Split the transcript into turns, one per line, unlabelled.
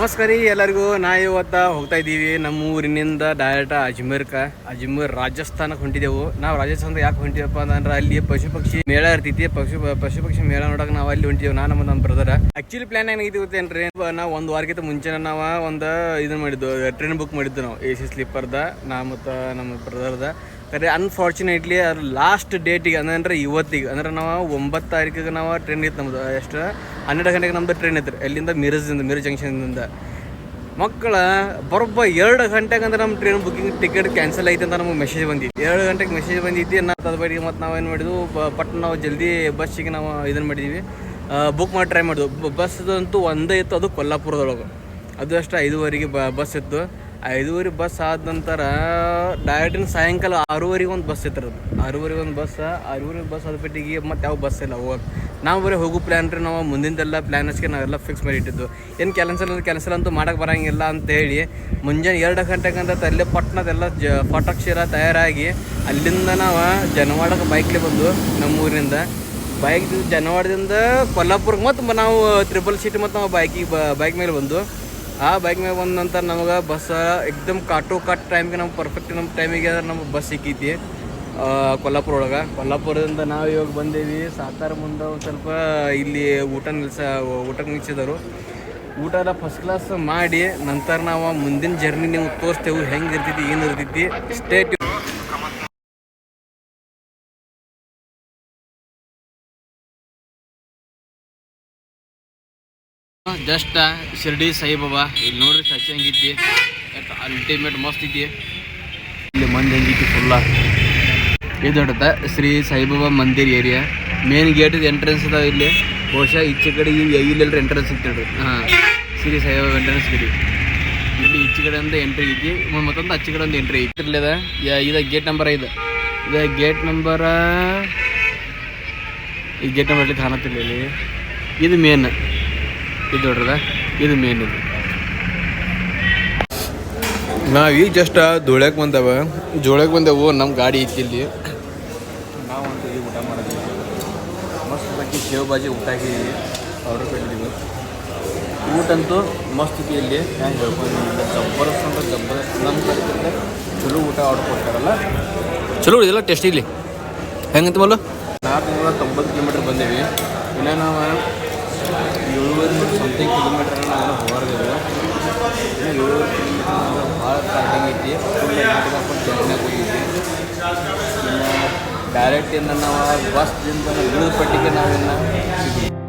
ರೀ ಎಲ್ಲರಿಗೂ. ನಾ ಇವತ್ತ ಹೋಗ್ತಾ ಇದ್ದೀವಿ ನಮ್ಮ ಊರಿನಿಂದ ಡೈರೆಕ್ಟ್ ಅಜ್ಮೀರ್ಕ, ಅಜ್ಮೀರ್ ರಾಜಸ್ಥಾನಕ್ಕೆ ಹೊಂಟಿದ್ದೆವು ನಾವು ರಾಜಸ್ಥಾನದ ಯಾಕೆ ಹೊಂಟಿವಪ್ಪ ಅಂದ್ರೆ ಅಲ್ಲಿ ಪಶು ಪಕ್ಷಿ ಮೇಳ ಇರ್ತೈತಿ. ಪಶು ಪಶು ಪಕ್ಷಿ ಮೇಳ ನೋಡಕ್ಕೆ ನಾವು ಅಲ್ಲಿ ಹೊಂಟಿದೆವು ನಾನು ನಮ್ಮ ನಮ್ಮ ಬ್ರದರ್ ಆಕ್ಚುಲಿ ಪ್ಲಾನ್ ಏನಾಗಿದೆ ಗೊತ್ತೇನ್ರಿ ನಾವು ಒಂದು ವಾರಕ್ಕಿಂತ ಮುಂಚೆ ನಾವು ಒಂದು ಇದನ್ನ ಮಾಡಿದ್ದು ಟ್ರೈನ್ ಬುಕ್ ಮಾಡಿದ್ದು ನಾವು ಎ ಸಿ ಸ್ಲೀಪರ್ದ ನಾ ಮತ್ತು ನಮ್ಮ ಬ್ರದರ್ದ ಕರೆ ಅನ್ಫಾರ್ಚುನೇಟ್ಲಿ ಅದು ಲಾಸ್ಟ್ ಡೇಟಿಗೆ ಅಂದ್ರೆ ಇವತ್ತಿಗೆ, ಅಂದ್ರೆ ನಾವು ಒಂಬತ್ತು ತಾರೀಕಿಗೆ ನಾವು ಟ್ರೈನ್ ಇತ್ತು ನಮ್ದು, ಎಷ್ಟು? ಹನ್ನೆರಡು ಗಂಟೆಗೆ ನಮ್ದು ಟ್ರೈನ್ ಇತ್ತು ಎಲ್ಲಿಂದ? ಮಿರಜ್ದಿಂದ ಮಿರಜ್ ಜಂಕ್ಷನ್ದಿಂದ ಮಕ್ಕಳ, ಬರೋಬ್ಬ ಎರಡು ಗಂಟೆಗೆ ಅಂದ್ರೆ ನಮ್ಮ ಟ್ರೈನ್ ಬುಕಿಂಗ್ ಟಿಕೆಟ್ ಕ್ಯಾನ್ಸಲ್ ಆಯ್ತು ಅಂತ ನಮಗೆ ಮೆಸೇಜ್ ಬಂದಿತ್ತು. ಎರಡು ಗಂಟೆಗೆ ಮೆಸೇಜ್ ಬಂದಿದ್ದು ನಾವು ಅದ್ರ ಬಳಿಗೆ ಮತ್ತು ನಾವೇನು ಮಾಡಿದ್ವು ಪಟ್ ನಾವು ಜಲ್ದಿ ಬಸ್ಸಿಗೆ ನಾವು ಇದನ್ನು ಮಾಡಿದ್ವಿ. ಬುಕ್ ಮಾಡಿ ಟ್ರೈ ಮಾಡಿದ್ವು. ಬಸ್ ಅಂತೂ ಒಂದೇ ಇತ್ತು, ಅದು ಕೊಲ್ಲಾಪುರದೊಳಗೆ. ಅದು ಅಷ್ಟು ಐದುವರೆಗೆ ಬಸ್ ಇತ್ತು. ಐದುವರೆ ಬಸ್ ಆದ ನಂತರ ಡೈರೆಕ್ಟಿನ ಸಾಯಂಕಾಲ ಆರೂವರೆಗೆ ಒಂದು ಬಸ್ ಇತ್ತು ಆರೂವರೆಗೆ ಒಂದು ಬಸ್ ಆರೂವರೆಗೆ ಬಸ್ ಆದ ಬಿಟ್ಟಿಗೆ ಮತ್ತೆ ಯಾವ ಬಸ್ ಇಲ್ಲ ಹೋಗಕ್ಕೆ ನಾವು ಬರೀ ಹೋಗೋ ಪ್ಲ್ಯಾನ್ ರೀ, ನಾವು ಮುಂದಿಂದೆಲ್ಲ ಪ್ಲ್ಯಾನ್ ನಾವೆಲ್ಲ ಫಿಕ್ಸ್ ಮಾಡಿ ಇಟ್ಟಿದ್ದು. ಏನು ಕ್ಯಾನ್ಸಲ್ ಅಂದ್ರೆ ಕ್ಯಾನ್ಸಲ್ ಅಂತೂ ಮಾಡಕ್ಕೆ ಬರೋಂಗಿಲ್ಲ ಅಂತ ಹೇಳಿ ಮುಂಜಾನೆ ಎರಡು ಗಂಟೆಗಂತ ಅಂತ ಅಲ್ಲೇ ಪಟ್ನದೆಲ್ಲ ಜ, ಪಟಾಕ್ಷರ ತಯಾರಾಗಿ ಅಲ್ಲಿಂದ ನಾವು ಜನವಾಡಕ್ಕೆ ಬೈಕ್ಲಿ ಬಂದು ನಮ್ಮ ಊರಿನಿಂದ ಬೈಕ್ ಜನವಾಡದಿಂದ ಕೊಲ್ಲಾಪುರಕ್ಕೆ ಮತ್ತು ನಾವು ತ್ರಿಬಲ್ ಸೀಟ್ ಮತ್ತು ನಾವು ಬೈಕಿಗೆ ಬೈಕ್ ಮೇಲೆ ಬಂದು ಆ ಬೈಕ್ ಮೇಲೆ ಬಂದ ನಂತರ ನಮಗೆ ಬಸ್ ಎಕ್ದಮ್ ಕಾಟು ಕಾಟ್ ಟೈಮ್ಗೆ ನಮ್ಗೆ ಪರ್ಫೆಕ್ಟ್ ನಮ್ಮ ಟೈಮಿಗೆ ನಮ್ಗೆ ಬಸ್ ಸಿಕ್ಕೈತಿ. ಕೊಲ್ಲಾಪುರ ಒಳಗೆ. ಕೊಲ್ಲಾಪುರದಿಂದ ನಾವು ಇವಾಗ ಬಂದೇವಿ. ಸಾತಾರ ಮುಂದೆ ಒಂದು ಸ್ವಲ್ಪ ಇಲ್ಲಿ ಊಟ ನಿಲ್ಸ ಊಟಕ್ಕೆ ನಿಲ್ಸಿದರು ಊಟ ಎಲ್ಲ ಫಸ್ಟ್ ಕ್ಲಾಸ್ ಮಾಡಿ ನಂತರ ನಾವು ಮುಂದಿನ ಜರ್ನಿ ನೀವು ತೋರಿಸ್ತೇವೆ. ಹೆಂಗೆ ಇರ್ತೈತಿ, ಏನು ಇರ್ತೈತಿ. ಸ್ಟೇಟ್ ಜಸ್ಟ್ ಶಿರ್ಡಿ ಸಾಯಿಬಾಬಾ, ಇಲ್ಲಿ ನೋಡ್ರಿ ಟಚ್ ಹೆಂಗಿದ್ದಿ ಅಲ್ಟಿಮೇಟ್ ಮಸ್ತ್ ಐತಿ. ಇಲ್ಲಿ ಮಂದಿ ಹೆಂಗಿತ್ತು ಫುಲ್ಲ ಇದು Shri Saibaba Mandir area main gate entrance ಅದಾವ ಇಲ್ಲಿ. ಬಹುಶಃ ಈಚೆ ಕಡೆ ಇಲ್ಲೆಲ್ಲರೂ ಎಂಟ್ರೆನ್ಸ್ ಇತ್ತು ಹಾಂ, ಶ್ರೀ ಸಾಯಿಬಾಬಾ ಎಂಟ್ರೆನ್ಸ್ ಗಿರಿ ಇಲ್ಲಿ ಈಚೆ ಕಡೆ ಒಂದು ಎಂಟ್ರಿ ಐತಿ ಮತ್ತೊಂದು ಆಚೆ ಕಡೆ ಒಂದು ಎಂಟ್ರಿ ಐತಿ. ಇರ್ಲಿ ಅದ ಇದು ಗೇಟ್ ನಂಬರ್ ಐದು. ಇದು ಗೇಟ್ ನಂಬರ ಈ ಗೇಟ್ ನಂಬರ್ ಕಾಣತ್ತಿಲ್ಲ ಇಲ್ಲಿ. ಇದು ಮೇನ್ ಇದು ನೋಡ್ರದ ಇದು ಮೇನ್ ಇದು. ನಾವು ಈಗ ಜಸ್ಟ್ ಧೂಳಕ್ಕೆ ಬಂದವ. ಜೋಳಕ್ಕೆ ಬಂದೆವು ನಮ್ಮ ಗಾಡಿ ಐತಿ ಇಲ್ಲಿ. ನಾವಂತೂ ಈಗ ಊಟ ಮಾಡಿದ್ವಿ. ಮಸ್ತ್ ಬಾಕಿ ಸೇವ್ ಬಾಜಿ ಊಟ ಹಾಕಿದ್ದೀವಿ ಆರ್ಡರ್ ಕೊಟ್ಟಿದ್ದೀವಿ ಊಟ ಅಂತೂ ಮಸ್ತ್ ಐತಿ ಇಲ್ಲಿ. ಹ್ಯಾಂಗೆ ಹೇಳ್ಕೊಂಡಿಲ್ಲ ಜಬ್ಬರಸ್ ಅಂದ್ರೆ ಜಬರ್ದಸ್ತ್. ನಮ್ಮ ಕಡೆ ಚಲೋ ಊಟ ಆರ್ಡರ್ ಕೊಡ್ತಾರಲ್ಲ. ಚಲೋ ಇದೆಲ್ಲ ಟೆಸ್ಟ್ ಇಲ್ಲಿ ಹೆಂಗಂತ ಮಲ್ಲು? ನಾಲ್ಕು ನೂರ ತೊಂಬತ್ತು ಕಿಲೋಮೀಟ್ರ್ ಬಂದೇವಿ. ಇನ್ನೇನು ನಾವು ಏಳುವರೆ ಸಮಥಿಂಗ್ ಕಿಲೋಮೀಟರ್ ನಾವು ಇನ್ನು ಏಳುವರೆ ಕಿಲೋಮೀಟ್ರ್ ಭಾಳ ಸ್ಟಾರ್ಟಿಂಗ್ ಐತಿ ಫುಲ್ ಹಾಕೊಂಡು ಜರ್ನಿಯಾಗ ಹೋಗೈತಿ ಇನ್ನು ಡೈರೆಕ್ಟ್ ಇನ್ನು ನಾವು ಬಸ್ದಿಂದ ಇಳಿದ ಪಟ್ಟಿಗೆ ನಾವಿನ್ನು